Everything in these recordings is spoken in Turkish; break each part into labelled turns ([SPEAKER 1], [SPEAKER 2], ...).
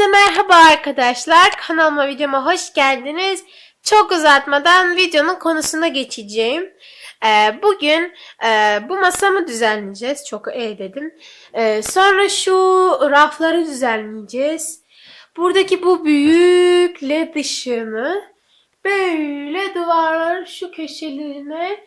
[SPEAKER 1] Hepinize merhaba arkadaşlar. Kanalıma videoma hoş geldiniz. Çok uzatmadan videonun konusuna geçeceğim. Ee, bugün e, bu masamı düzenleyeceğiz. Çok iyi dedim. Ee, sonra şu rafları düzenleyeceğiz. Buradaki bu büyük led ışığını böyle duvarların şu köşelerine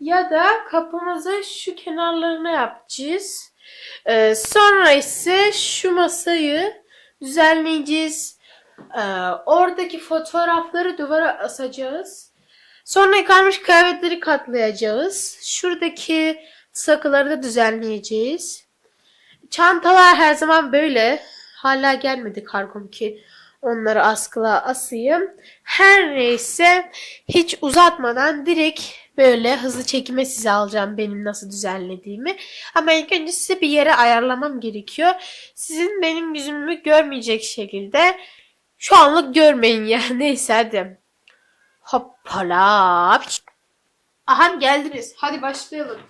[SPEAKER 1] ya da kapımızın şu kenarlarına yapacağız. Ee, sonra ise şu masayı düzenleyeceğiz. Ee, oradaki fotoğrafları duvara asacağız. Sonra yıkanmış kıyafetleri katlayacağız. Şuradaki sakıları da düzenleyeceğiz. Çantalar her zaman böyle. Hala gelmedi kargom ki onları askıla asayım. Her neyse hiç uzatmadan direkt böyle hızlı çekime size alacağım benim nasıl düzenlediğimi. Ama ilk önce size bir yere ayarlamam gerekiyor. Sizin benim yüzümü görmeyecek şekilde şu anlık görmeyin ya. Neyse hadi. Hoppala. Aha geldiniz. Hadi başlayalım.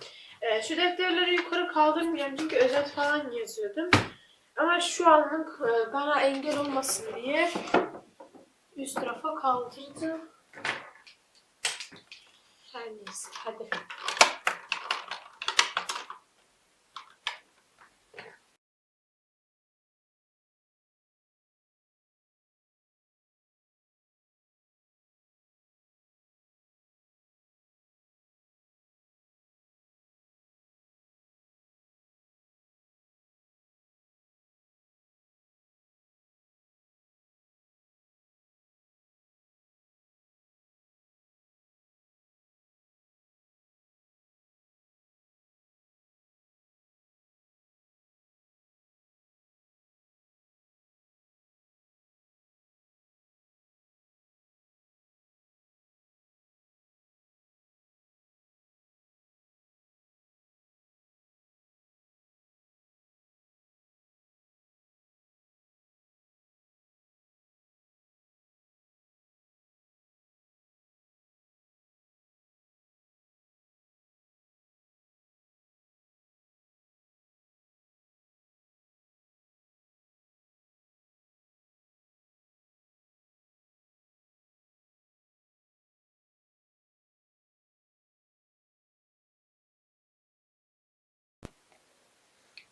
[SPEAKER 1] Ee, şu defterleri yukarı kaldırmayacağım çünkü özet falan yazıyordum. Ama şu anlık e, bana engel olmasın diye üst tarafa kaldırdım. Her neyse hadi.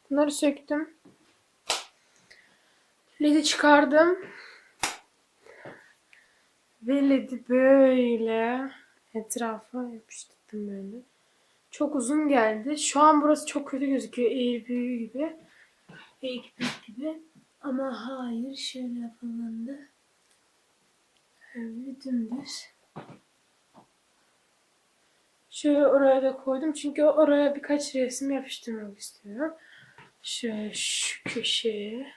[SPEAKER 1] Bunları söktüm. Ledi çıkardım. Ve ledi böyle etrafa yapıştırdım böyle. Çok uzun geldi. Şu an burası çok kötü gözüküyor. Eğri büyü gibi. Eğri büyü gibi. Ama hayır şöyle yapılandı. Öyle dümdüz. Şöyle oraya da koydum. Çünkü oraya birkaç resim yapıştırmak istiyorum. Şöyle şu köşeye.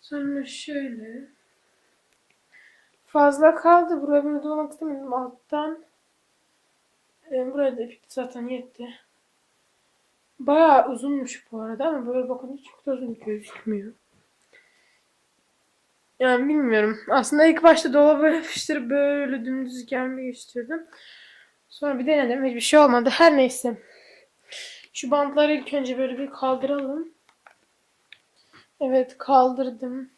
[SPEAKER 1] Sonra şöyle. Fazla kaldı. Buraya bunu dolamak istemedim. Alttan. E, buraya da bitti zaten yetti. Bayağı uzunmuş bu arada ama böyle bakınca çok da uzun gözükmüyor. Yani bilmiyorum. Aslında ilk başta dolaba yapıştırıp böyle dümdüz gelmeyi istiyordum. Sonra bir denedim. Hiçbir şey olmadı. Her neyse. Şu bantları ilk önce böyle bir kaldıralım. Evet kaldırdım.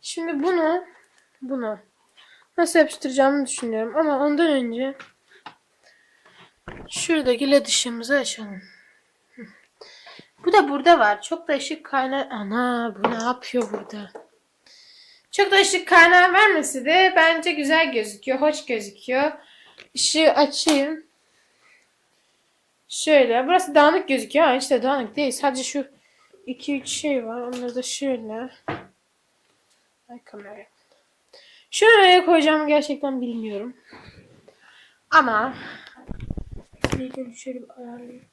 [SPEAKER 1] Şimdi bunu bunu nasıl yapıştıracağımı düşünüyorum. Ama ondan önce şuradaki led ışığımızı açalım. Bu da burada var. Çok da ışık kaynağı... Ana bu ne yapıyor burada? Çok da ışık kaynağı vermesi de bence güzel gözüküyor. Hoş gözüküyor. Işığı açayım. Şöyle. Burası dağınık gözüküyor ama işte dağınık değil. Sadece şu 2-3 şey var. Onları da şöyle. Ay kamera. Şunu nereye koyacağımı gerçekten bilmiyorum. Ama şöyle şöyle bir ayarlayayım.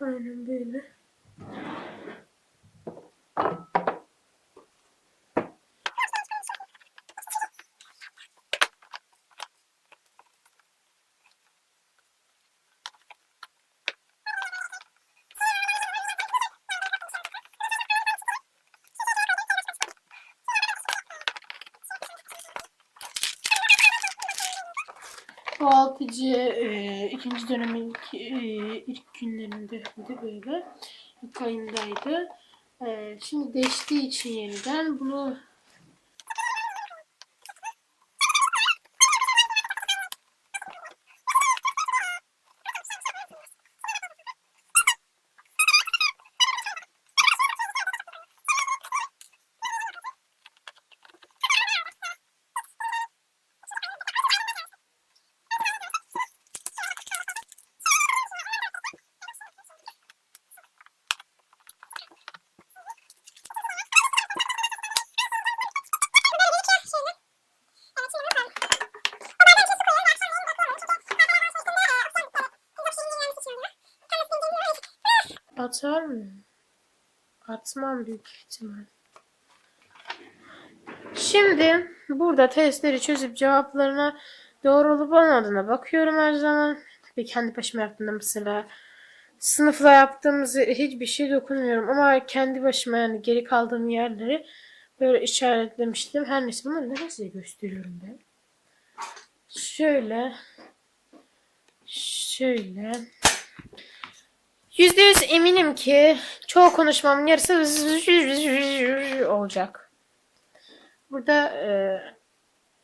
[SPEAKER 1] Aynen böyle. Altıcı e, ikinci dönemin e, ilk günlerinde de böyle. ilk ayındaydı. Ee, şimdi değiştiği için yeniden bunu atar mı? Atmam büyük ihtimal. Şimdi burada testleri çözüp cevaplarına doğru olup olmadığına bakıyorum her zaman. Ve kendi başıma yaptığımda mesela sınıfla yaptığımız hiçbir şey dokunmuyorum ama kendi başıma yani geri kaldığım yerleri böyle işaretlemiştim. Her neyse bunları neden size gösteriyorum ben? Şöyle şöyle Yüzde yüz eminim ki çoğu konuşmamın yarısı olacak. Burada e,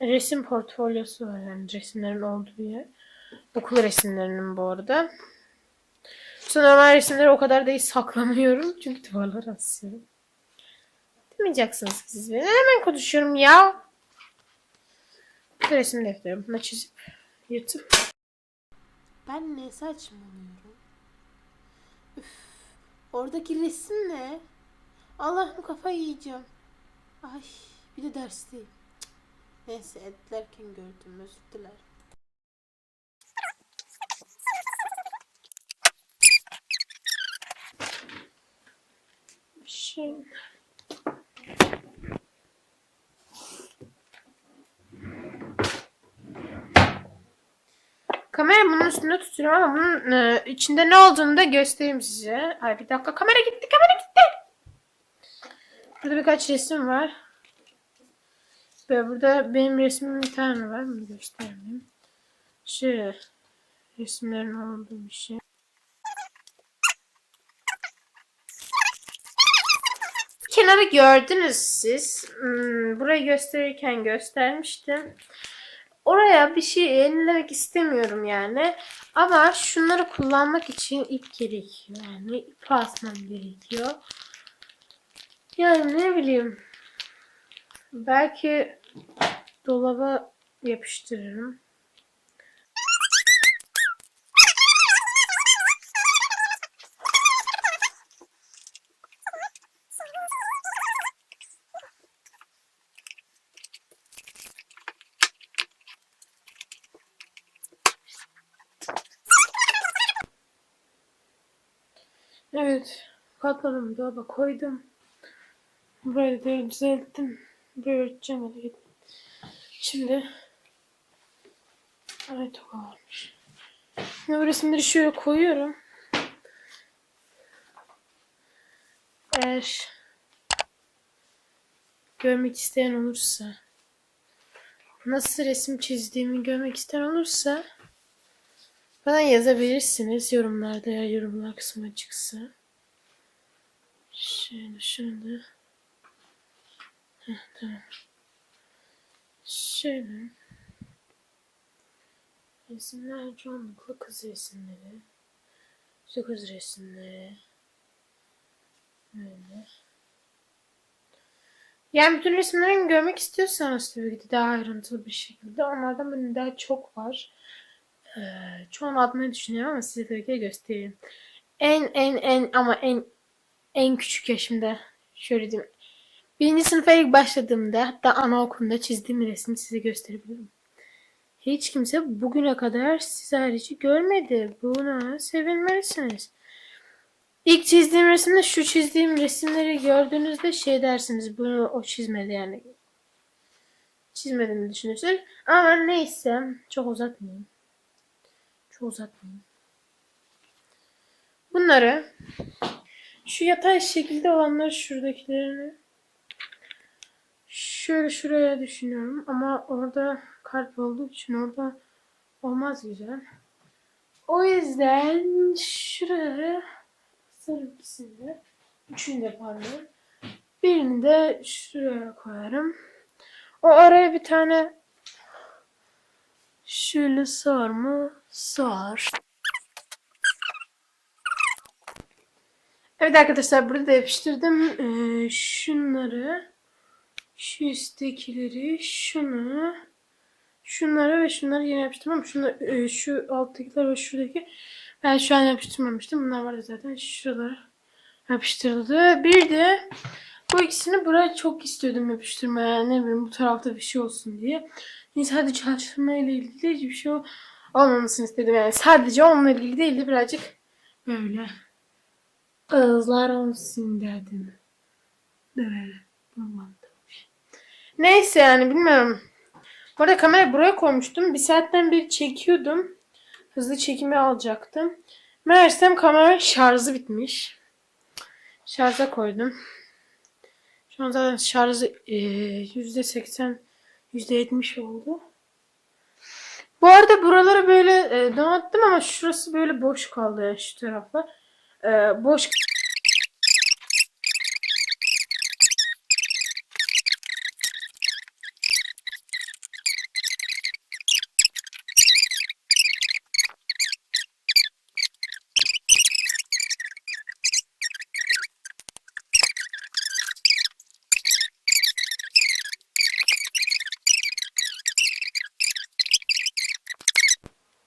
[SPEAKER 1] resim portfolyosu var yani resimlerin olduğu yer. Okul resimlerinin bu arada. Sonra normal resimleri o kadar da iyi saklamıyorum. Çünkü duvarlara asıyorum. Demeyeceksiniz siz beni. Hemen konuşuyorum ya. Bu resim defterim. Buna çizip yırtıp. Ben ne saçmalıyorum? Oradaki resim ne? Allah'ım kafayı yiyeceğim. Ay bir de dersteyim. Neyse editlerken gördüm özür dilerim. Şimdi. Kamera bunun üstünde tutuyorum ama bunun e, içinde ne olduğunu da göstereyim size. Ay bir dakika kamera gitti kamera gitti. Burada birkaç resim var. Ve burada benim resmim bir tane var. Bunu göstereyim. Şöyle resimlerin olduğu bir şey. Kenarı gördünüz siz. Hmm, burayı gösterirken göstermiştim. Oraya bir şey yenilemek istemiyorum yani. Ama şunları kullanmak için ip gerekiyor. Yani ip asmam gerekiyor. Yani ne bileyim. Belki dolaba yapıştırırım. Evet. Katladım dolaba koydum. Burayı da düzelttim. Burayı örteceğim hadi. Şimdi Evet o varmış. Şimdi bu resimleri şöyle koyuyorum. Eğer görmek isteyen olursa nasıl resim çizdiğimi görmek isteyen olursa bana yazabilirsiniz yorumlarda ya yorumlar kısmı açıksa. Şunu da Heh, tamam. Şöyle resimler çoğunlukla kız resimleri. İşte kız resimleri. Böyle. Yani bütün resimlerimi görmek istiyorsanız tabii ki daha ayrıntılı bir şekilde. Onlardan benim daha çok var. Ee, çoğunu atmayı düşünüyorum ama size tabii ki göstereyim. En en en ama en en küçük yaşımda şöyle diyeyim. Birinci sınıfa ilk başladığımda hatta anaokulunda çizdiğim resmi size gösterebilirim. Hiç kimse bugüne kadar siz harici görmedi. Buna sevinmelisiniz. İlk çizdiğim resimde şu çizdiğim resimleri gördüğünüzde şey dersiniz. Bunu o çizmedi yani. Çizmediğimi düşünürsünüz. Ama neyse. Çok uzatmayayım. Çok uzatmayayım. Bunları şu yatay şekilde olanları şuradakilerini şöyle şuraya düşünüyorum ama orada kalp olduğu için orada olmaz güzel. O yüzden şuraya sarı ikisinde. Üçünde pardon. Birini de şuraya koyarım. O araya bir tane şöyle sığar mı? Sığar. Evet arkadaşlar burada da yapıştırdım. Ee, şunları şu üsttekileri şunu şunları ve şunları yine yapıştırmam. Şunu, e, şu alttakiler ve şuradaki ben şu an yapıştırmamıştım. Bunlar vardı zaten. Şuraları yapıştırıldı. Bir de bu ikisini buraya çok istiyordum yapıştırmaya. Ne bileyim bu tarafta bir şey olsun diye. Yani sadece çalışma ile ilgili hiçbir şey ol- olmamasını istedim. Yani sadece onunla ilgili değil de birazcık böyle kızlar olsun dedim. Böyle. Neyse yani bilmiyorum. Bu arada kamerayı buraya koymuştum. Bir saatten beri çekiyordum. Hızlı çekimi alacaktım. Meğersem kamera şarjı bitmiş. Şarja koydum. Şu an zaten şarjı e, yüzde seksen, yüzde yetmiş oldu. Bu arada buraları böyle e, donattım ama şurası böyle boş kaldı yani şu taraflar. E, boş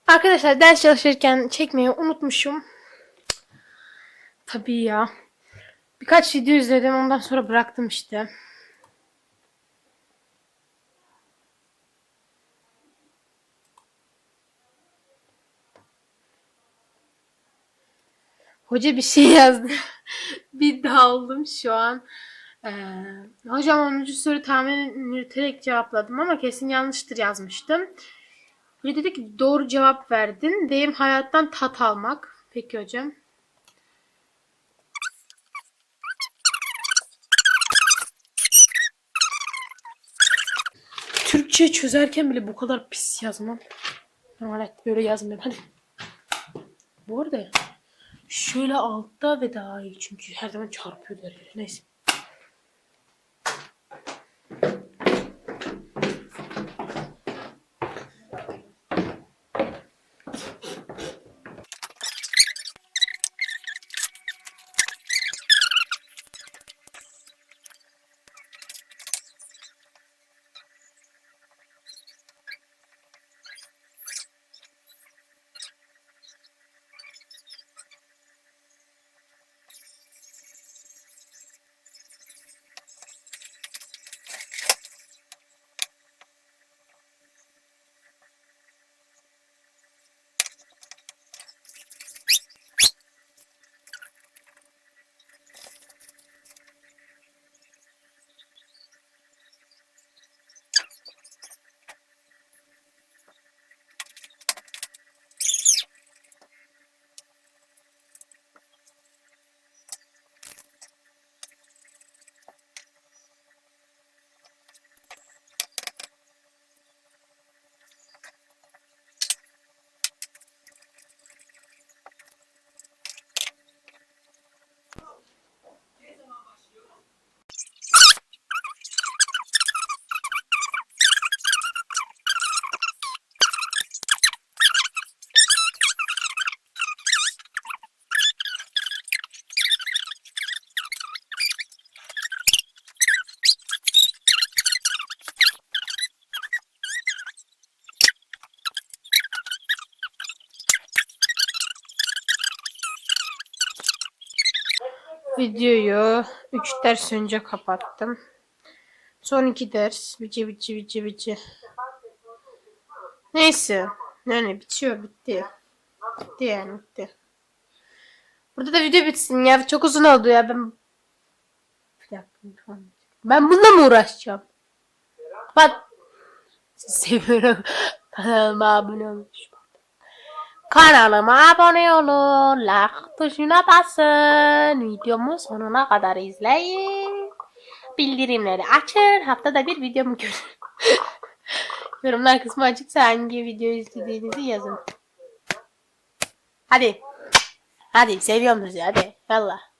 [SPEAKER 1] Arkadaşlar ders çalışırken çekmeyi unutmuşum. Tabii ya. Birkaç video izledim ondan sonra bıraktım işte. Hoca bir şey yazdı. bir daldım şu an. Ee, hocam 10. soru tahmin yürüterek cevapladım ama kesin yanlıştır yazmıştım. Hoca dedi ki doğru cevap verdin. Deyim hayattan tat almak. Peki hocam. Türkçe çözerken bile bu kadar pis yazmam. Normalde böyle yazmıyorum. Hadi. Bu arada şöyle altta ve daha iyi çünkü her zaman çarpıyor der. Neyse. Videoyu 3 ders önce kapattım. Son 2 ders. Bici bici bici bici. Neyse. Yani bitiyor bitti. Bitti yani bitti. Burada da video bitsin ya. Çok uzun oldu ya. Ben. Ben bununla mı uğraşacağım? Bak. Seviyorum. Kanalıma abone olun. Kanalıma abone olun. Like tuşuna basın. Videomu sonuna kadar izleyin. Bildirimleri açın. Haftada bir videomu görün. Yorumlar kısmı açıksa hangi video izlediğinizi yazın. Hadi. Hadi seviyorum sizi hadi. Yallah.